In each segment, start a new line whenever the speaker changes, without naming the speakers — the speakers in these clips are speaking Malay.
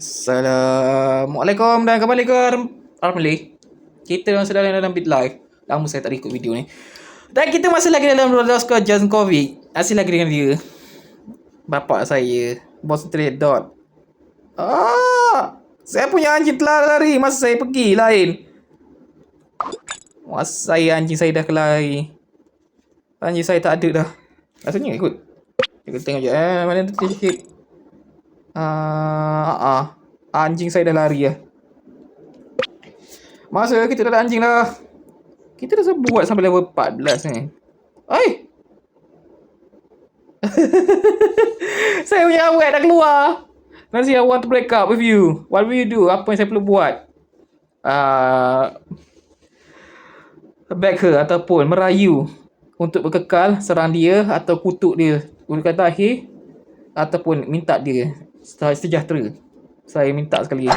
Assalamualaikum dan kembali ke Alhamdulillah Kita sedang dalam bit live. Lama saya tak ikut video ni. Dan kita masih lagi dalam Rodosco Just Covid. Masih lagi dengan dia. Bapak saya Bos Trade Dot. Ah, Saya punya anjing telah lari. Masa saya pergi lain. Masa saya anjing saya dah kelari. Anjing saya tak ada dah. Rasanya ikut. Kita tengok je. Eh Mana tu sikit uh, uh, anjing saya dah lari ya. Masa kita dah ada anjing dah. Kita dah buat sampai level 14 ni. Oi. saya punya awet dah keluar. Nanti I want to break up with you. What will you do? Apa yang saya perlu buat? Uh, back her ataupun merayu untuk berkekal serang dia atau kutuk dia. Untuk kata akhir ataupun minta dia sejahtera. Saya minta sekali.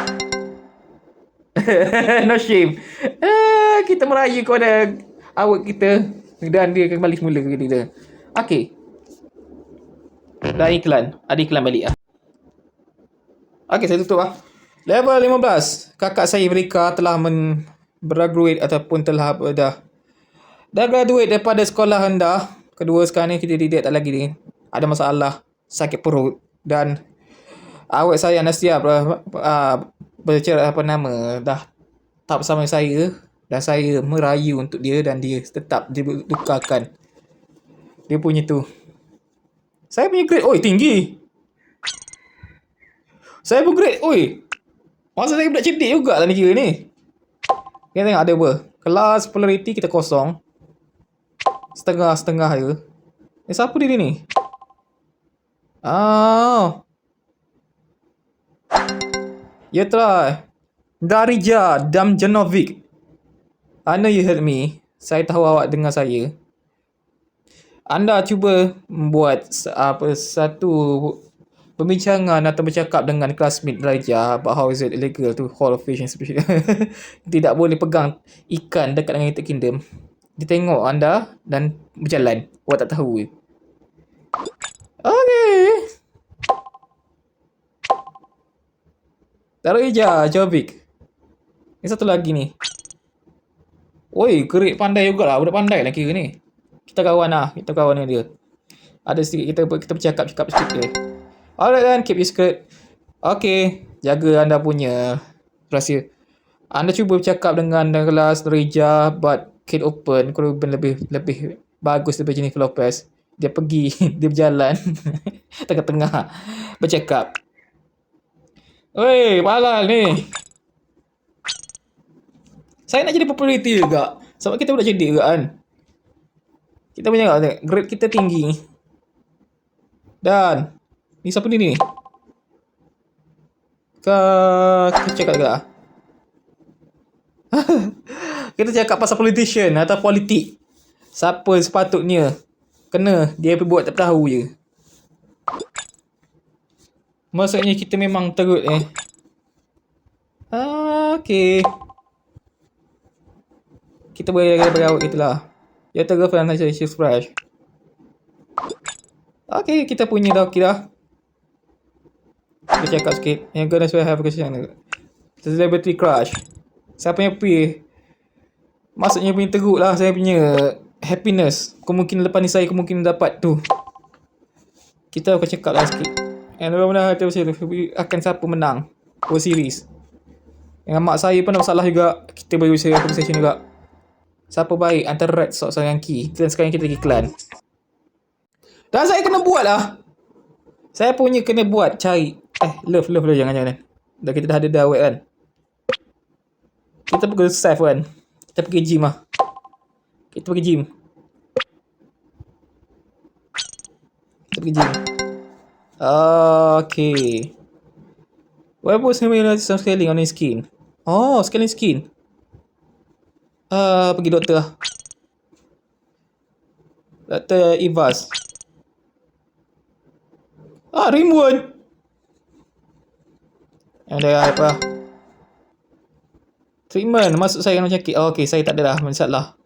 no shame. Uh, kita merayu kepada awak kita dan dia kembali semula ke kita. Okey. Dah iklan. Ada iklan balik ah. Okey, saya tutup ah. Level 15. Kakak saya Rika telah men graduate ataupun telah dah dah graduate daripada sekolah anda. Kedua sekarang ni kita tidak tak lagi ni. Ada masalah sakit perut dan awet saya Anastasia uh, uh, bercerai apa nama dah tak bersama saya dan saya merayu untuk dia dan dia tetap dia tukarkan dia punya tu. Saya punya grade oi tinggi. Saya pun grade oi. Masa saya budak cerdik juga lah ni kira ni. Kita tengok ada apa. Kelas polarity kita kosong. Setengah-setengah je. Eh siapa dia ni? Oh, Try. Darija Damjanovic. I know you heard me. Saya tahu awak dengar saya. Anda cuba membuat apa satu pembincangan atau bercakap dengan classmate Darija about how is it illegal to haul fish especially. Tidak boleh pegang ikan dekat dengan United Kingdom. Dia tengok anda dan berjalan. Awak tak tahu. Okay. Taruh je Jovic. Ni satu lagi ni. Oi, kerik pandai juga lah. Budak pandai lah kira ni. Kita kawan lah. Kita kawan dengan dia. Ada sedikit kita kita bercakap-cakap sikit dia. Alright then, keep your skirt. Okay, jaga anda punya rahsia. Anda cuba bercakap dengan kelas Reja but kid open kalau lebih lebih bagus daripada Jennifer Lopez. Dia pergi, dia berjalan tengah-tengah bercakap. Oi, balal ni. Saya nak jadi populariti juga. Sebab kita budak cerdik juga kan. Kita punya kat grade kita tinggi. Dan ni siapa ni ni? Ke kita cakap juga. kita cakap pasal politician atau politik. Siapa sepatutnya kena dia buat tak tahu je. Maksudnya kita memang teruk eh. Ah, okay. Kita boleh lagi berawak kita lah. Ya terus fan saja she's fresh. Okay, kita punya dah dah. Kita cakap sikit. Yang gonna swear have a question. Celebrity crush. Siapa yang pergi? Maksudnya punya teruk lah saya punya happiness. Kemungkinan lepas ni saya kemungkinan dapat tu. Kita akan cakap lah sikit. And mudah-mudahan hati bersih akan siapa menang World Series. Dengan mak saya pun ada masalah juga. Kita boleh bersih conversation juga. Siapa baik antara Red Sox dan Yankee. Dan sekarang kita lagi klan. Dan saya kena buat lah. Saya punya kena buat cari. Eh, love, love, love. Jangan, jangan. Dah kita dah ada dah awet kan. Kita pergi safe kan. Kita pergi gym lah. Kita pergi gym. Kita pergi gym. Okay. Where was him in some scaling on skin? Oh, scaling skin. Uh, pergi doktor lah. Doktor Ivas. Ah, Rimwood. Ada apa? Treatment. Masuk saya kena sakit. Oh, okay, saya tak ada lah. Masalah.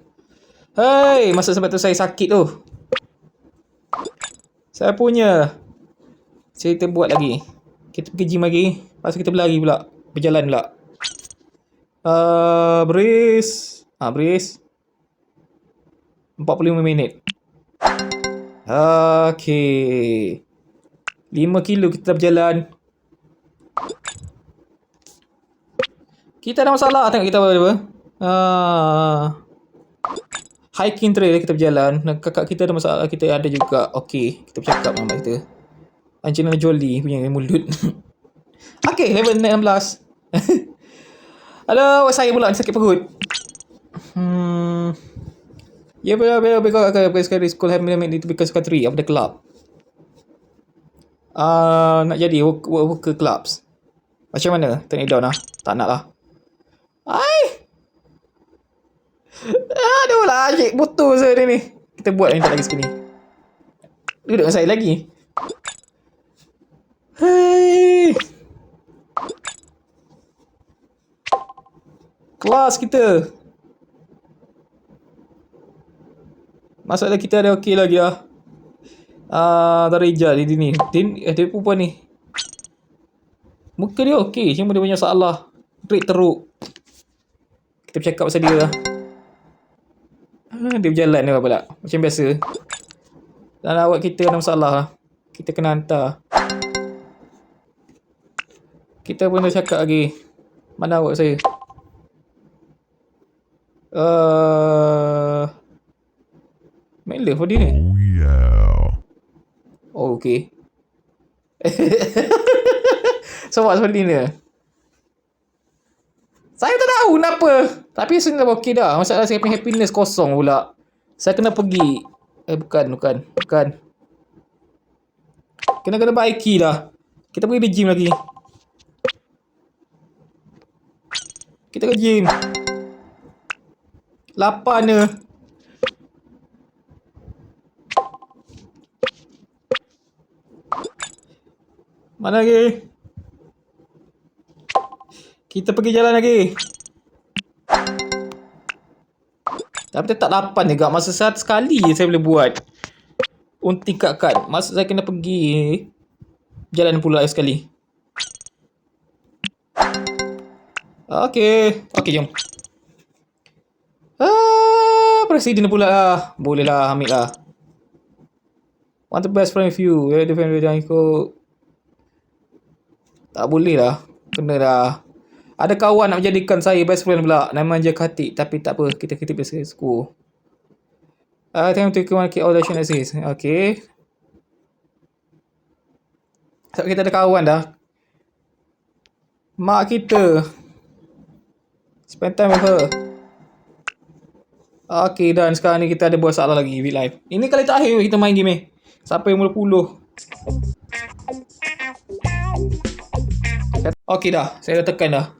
Hei, masa sebab tu saya sakit tu. Saya punya. Saya kita buat lagi. Kita pergi gym lagi. Lepas kita berlari pula. Berjalan pula. Uh, brace. Ah, brace. 45 minit. Okay. 5 kilo kita berjalan. Kita ada masalah tengok kita apa. Ah. Hiking trail kita berjalan. Kakak kita ada masalah. Kita ada juga. Okay. Kita bercakap dengan kita. Angelina Jolie punya mulut. okay. Level 16. Hello. Saya pula sakit perut. Hmm. Yeah, but, but, because, because, because school have made it because country of the club. Uh, nak jadi work, work, worker clubs. Macam mana? Turn it down lah. Tak nak lah. Ai! Aduh lah, asyik putus saya ni. Kita buat yang tak lagi sekali. Duduk dengan saya lagi. Kelas kita. Masalah kita ada okey lagi lah. Ah, uh, Darija di sini. Din, eh, dia perempuan ni. Muka dia okey, cuma dia banyak salah. Trik teruk. Kita bercakap pasal dia lah. Ah, dia berjalan dia pula. Macam biasa. Dan awak kita ada masalah lah. Kita kena hantar. Kita pun dah cakap lagi. Mana awak saya? Uh, Main love dia ni.
Oh yeah.
Oh, okay. so, awak seperti ni. Saya tak tahu kenapa. Tapi saya dah okey dah. Masalah saya punya happiness kosong pula. Saya kena pergi. Eh, bukan, bukan. Bukan. Kena-kena baiki dah. Kita pergi di gym lagi. Kita ke gym. Lapar ni. Mana lagi? Kita pergi jalan lagi. Tapi tak lapan juga. Masa satu sekali je saya boleh buat. Untuk tingkatkan. Masa saya kena pergi jalan pula sekali. Okey. Okey, jom. Ah, presiden pula lah. Boleh lah, ambil lah. Want the best friend with you. Yeah, defend with ikut. Tak boleh lah. Kena dah. Ada kawan nak menjadikan saya best friend pula. Nama je Khatik. Tapi tak apa. Kita kita biasa school. Uh, time to come all the action assist. Okay. So, kita ada kawan dah. Mak kita. Spend time with her. Okay, dan sekarang ni kita ada buat soalan lagi. With live. Ini kali terakhir kita main game ni. Sampai mula puluh. Okey dah, saya dah tekan dah.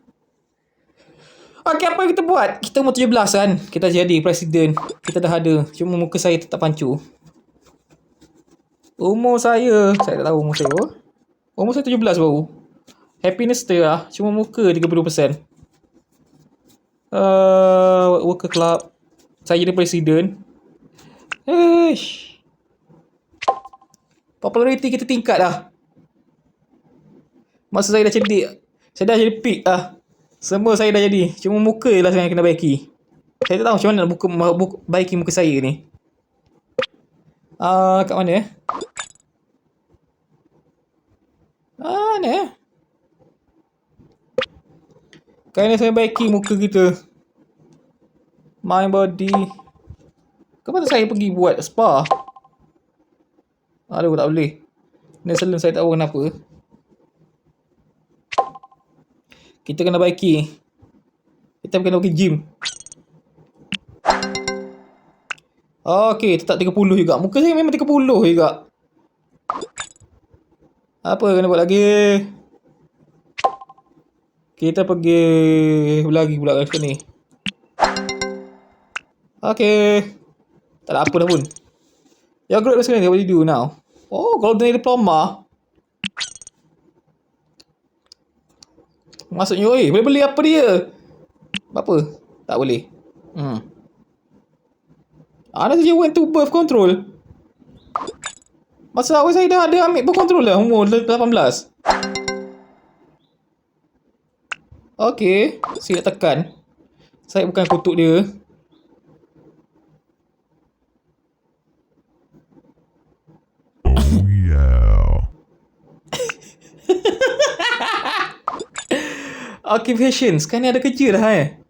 Okey, apa yang kita buat? Kita umur 17 kan? Kita jadi presiden. Kita dah ada. Cuma muka saya tetap pancu. Umur saya, saya tak tahu umur saya. Umur saya 17 baru. Happiness tu lah. Cuma muka 30%. Uh, worker club. Saya jadi presiden. Eish. Popularity kita tingkat dah. Masa saya dah cerdik Saya dah jadi peak lah Semua saya dah jadi Cuma muka je lah saya kena baiki Saya tak tahu macam mana nak buka, buka, baiki muka saya ni Ah, uh, kat mana eh? Ah, mana eh? Ni saya baiki muka kita My body Kenapa saya pergi buat spa? Aduh tak boleh Ni salon saya tak tahu kenapa Kita kena baiki. Kita kena pergi gym. Okey, tetap 30 juga. Muka saya memang 30 juga. Apa kena buat lagi? Kita pergi lagi pula kat ni. Okey. Tak ada apa dah pun. Grade was going what do you do now? Oh, golden diploma. Maksudnya, oi, boleh beli apa dia? Apa? Tak boleh. Hmm. Ada saja went to birth control. Masa awal saya dah ada ambil birth control lah umur 18. Okey, sila tekan. Saya bukan kutuk dia.
Oh yeah.
Occupation. Sekarang ni ada kerja dah eh.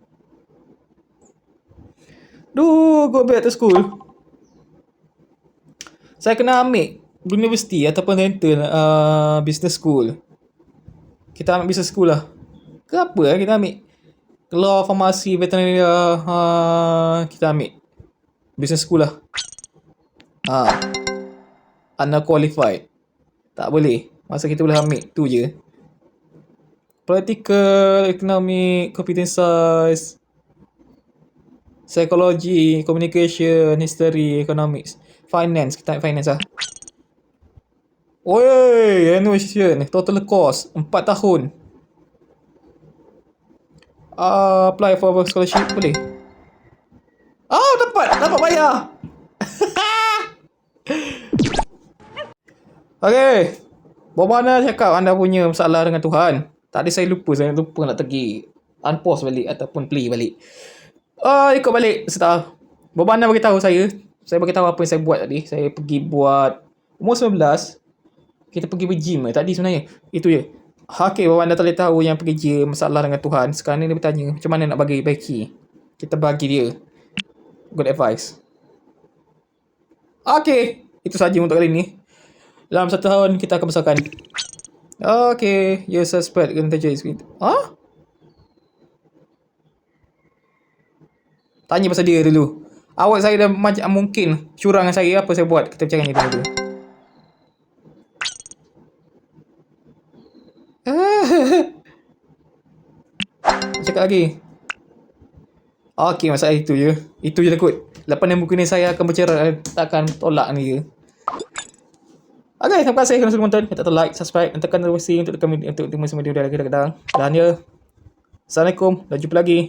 Duh, go back to school. Saya kena ambil university ataupun rental uh, business school. Kita ambil business school lah. Ke apa eh kita ambil? Law, farmasi, veterinary, uh, kita ambil business school lah. Ha. Unqualified. Tak boleh. Masa kita boleh ambil tu je. Political, economic, computer science, psychology, communication, history, economics, finance. Kita ambil finance lah. Oi, annuation, total cost 4 tahun. Uh, apply for a scholarship boleh? Oh, dapat, dapat bayar. Okay. Bagaimana cakap anda punya masalah dengan Tuhan? Tadi saya lupa, saya lupa nak pergi unpause balik ataupun play balik. Ah, uh, ikut balik serta. Bagaimana beritahu saya? Saya beritahu apa yang saya buat tadi. Saya pergi buat umur 19. Kita pergi bergym eh, tadi sebenarnya. Itu je. Okay, bawa anda tak tahu yang pergi masalah dengan Tuhan. Sekarang ni dia bertanya macam mana nak bagi baiki. Kita bagi dia. Good advice. Okay. Itu saja untuk kali ni. Dalam satu tahun kita akan besarkan. Okay. You suspect kena terjadi segitu. Ha? Tanya pasal dia dulu. Awak saya dah macam mungkin curang saya. Apa saya buat? Kita bercakap dulu. Cakap lagi. Okey, masalah itu je. Itu je takut. Lepas ni mungkin saya akan bercerai. Takkan tolak ni je. Okay, terima kasih kerana sudah menonton. Jangan lupa like, subscribe dan tekan notifikasi untuk tekan untuk tengok semua video kita kadang. Dan ya. Assalamualaikum dan jumpa lagi.